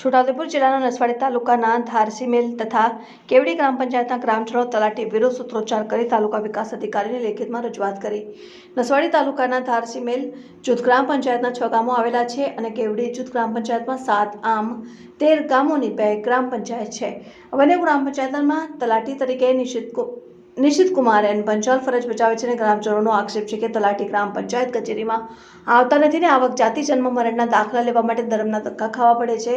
છોટાઉદેપુર જિલ્લાના નસવાડી તાલુકાના ધારસીમેલ તથા કેવડી ગ્રામ પંચાયતના ગ્રામજનો તલાટી વિરુદ્ધ સૂત્રોચ્ચાર કરી તાલુકા વિકાસ અધિકારીને લેખિતમાં રજૂઆત કરી. નસવાડી તાલુકાના ધારસીમેલ જૂથ ગ્રામ પંચાયતના છ ગામો આવેલા છે અને કેવડી જૂથ ગ્રામ પંચાયતમાં સાત આમ તેર ગામોની બે ગ્રામ પંચાયત છે. બંને ગ્રામ પંચાયતમાં તલાટી તરીકે નિશ્ચિત નિશિત કુમાર એન પંચાલ ફરજ બજાવે છે અને ગ્રામજનોનો આક્ષેપ છે કે તલાટી ગ્રામ પંચાયત કચેરીમાં આવતા નથી ને આવક જાતિ જન્મ મરણના દાખલા લેવા માટે ધર્મના ધક્કા ખાવા પડે છે.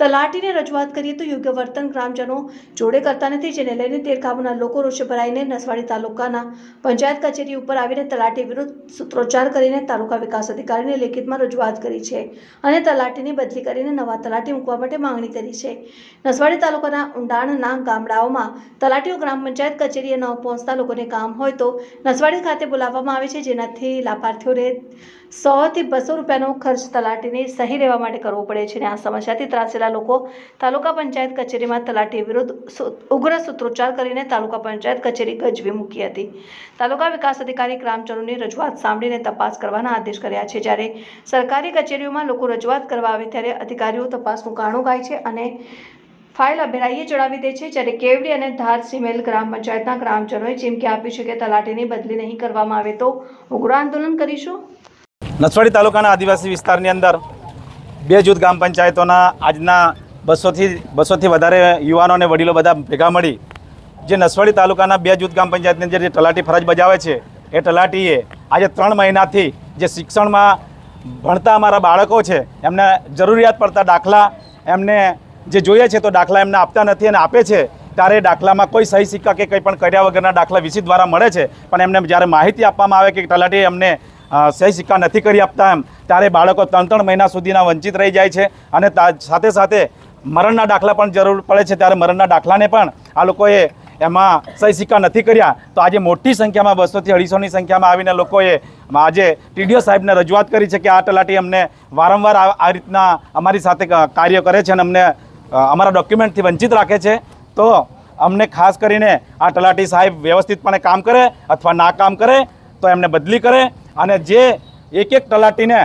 તલાટીને રજૂઆત કરીએ તો યોગ્ય વર્તન ગ્રામજનો જોડે કરતા નથી, જેને લઈને તેર ગામના લોકો રોષે ભરાઈને નસવાડી તાલુકાના પંચાયત કચેરી ઉપર આવીને તલાટી વિરુદ્ધ સૂત્રોચ્ચાર કરીને તાલુકા વિકાસ અધિકારીને લેખિતમાં રજૂઆત કરી છે અને તલાટીની બદલી કરીને નવા તલાટી મૂકવા માટે માંગણી કરી છે. નસવાડી તાલુકાના ઊંડાણના ગામડાઓમાં તલાટીઓ ગ્રામ પંચાયત કચેરીએ ન પહોંચતા લોકોને કામ હોય તો નસવાડી ખાતે બોલાવવામાં આવે છે. જેનાથી લાભાર્થીઓને સોથી બસો રૂપિયાનો ખર્ચ તલાટીની સહી લેવા માટે કરવો પડે છે અને આ સમસ્યાથી ત્રાસેલા લોકો તાલુકા પંચાયત કચેરીમાં તલાટી વિરુદ્ધ ઉગ્ર સૂત્રોચ્ચાર કરીને તાલુકા પંચાયત કચેરી ગજવી મૂકી હતી. તાલુકા વિકાસ અધિકારી ગ્રામજનોની રજૂઆત સાંભળીને તપાસ કરવાના આદેશ કર્યા છે. જ્યારે સરકારી કચેરીઓમાં લોકો રજૂઆત કરવા આવે ત્યારે અધિકારીઓ તપાસનું કાણું ગાય છે અને ફાઇલ અભિરાઈએ ચડાવી દે છે, જ્યારે કેવડી અને ધાર સિમેલ ગ્રામ પંચાયતના ગ્રામજનોએ ચીમકી આપી છે કે તલાટીની બદલી નહીં કરવામાં આવે તો ઉગ્ર આંદોલન કરીશું? નસવાડી તાલુકાના આદિવાસી વિસ્તારની અંદર બે જૂથ ગ્રામ પંચાયતોના આજના બસોથી બસોથી વધારે યુવાનો અને વડીલો બધા ભેગા મળી જે નસવાડી તાલુકાના બે જૂથ ગ્રામ પંચાયતની અંદર જે તલાટી ફરજ બજાવે છે, એ તલાટીએ આજે ત્રણ મહિનાથી જે શિક્ષણમાં ભણતા અમારા બાળકો છે, એમને જરૂરિયાત પડતા દાખલા, એમને જે જોઈએ છે તો દાખલા એમને આપતા નથી અને આપે છે, ત્યારે દાખલામાં કોઈ સહી સિક્કા કે કંઈ પણ કર્યા વગરના દાખલા વીસી દ્વારા મળે છે. પણ એમને જ્યારે માહિતી આપવામાં આવે કે તલાટી એમને સહી સિક્કા નથી કરી આપતા એમ, ત્યારે બાળકો ત્રણ ત્રણ મહિના સુધીના વંચિત રહી જાય છે અને સાથે સાથે મરણના દાખલા પણ જરૂર પડે છે ત્યારે મરણના દાખલાને પણ આ લોકોએ એમાં સહી સિક્કા નથી કર્યા. તો આજે મોટી સંખ્યામાં બસોથી અઢીસોની સંખ્યામાં આવીને લોકોએ આજે ટીડીઓ સાહેબને રજૂઆત કરી છે કે આ તલાટી અમને વારંવાર આ રીતના અમારી સાથે કાર્ય કરે છે અને અમને અમારા ડોક્યુમેન્ટથી વંચિત રાખે છે. તો અમને ખાસ કરીને આ તલાટી સાહેબ વ્યવસ્થિતપણે કામ કરે અથવા ના કામ કરે, તો એમને બદલી કરે અને જે એક એક તલાટીને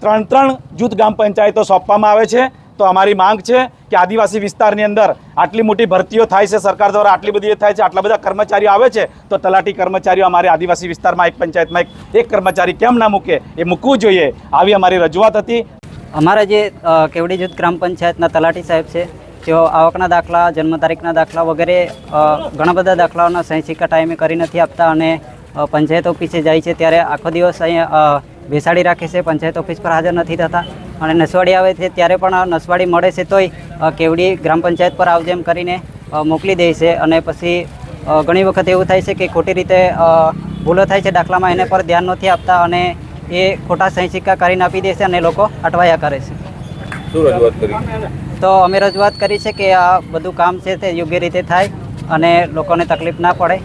ત્રણ ત્રણ જૂથ ગ્રામ પંચાયતો સોંપવામાં આવે છે, તો અમારી માંગ છે કે આદિવાસી વિસ્તારની અંદર આટલી મોટી ભરતીઓ થાય છે, સરકાર દ્વારા આટલી બધી થાય છે, આટલા બધા કર્મચારીઓ આવે છે, તો તલાટી કર્મચારીઓ અમારે આદિવાસી વિસ્તારમાં એક પંચાયતમાં એક એક કર્મચારી કેમ ના મૂકે એ મૂકવું જોઈએ, આવી અમારી રજૂઆત હતી. અમારા જે કેવડી જૂથ ગ્રામ પંચાયતના તલાટી સાહેબ છે, તેઓ આવકના દાખલા, જન્મ તારીખના દાખલા વગેરે ઘણા બધા દાખલાઓના સહી સિક્કા ટાઈમે કરી નથી આપતા અને પંચાયત ઓફિસે જાય છે ત્યારે આખો દિવસ અહીંયા બેસાડી રાખે છે, પંચાયત ઓફિસ પર હાજર નથી થતા. અને નસવાડી આવે છે ત્યારે પણ નસવાડી મળે છે તોય કેવડી ગ્રામ પંચાયત પર આવજેમ કરીને મોકલી દે છે અને પછી ઘણી વખત એવું થાય છે કે ખોટી રીતે ભૂલો થાય છે દાખલામાં, એને પર ધ્યાન નથી આપતા અને એ ખોટા સહી સિક્કા કરીને આપી દે છે અને લોકો અટવાયા કરે છે. શું રજૂઆત કરી? તો અમે રજૂઆત કરી છે કે આ બધું કામ છે તે યોગ્ય રીતે થાય અને લોકોને તકલીફ ના પડે.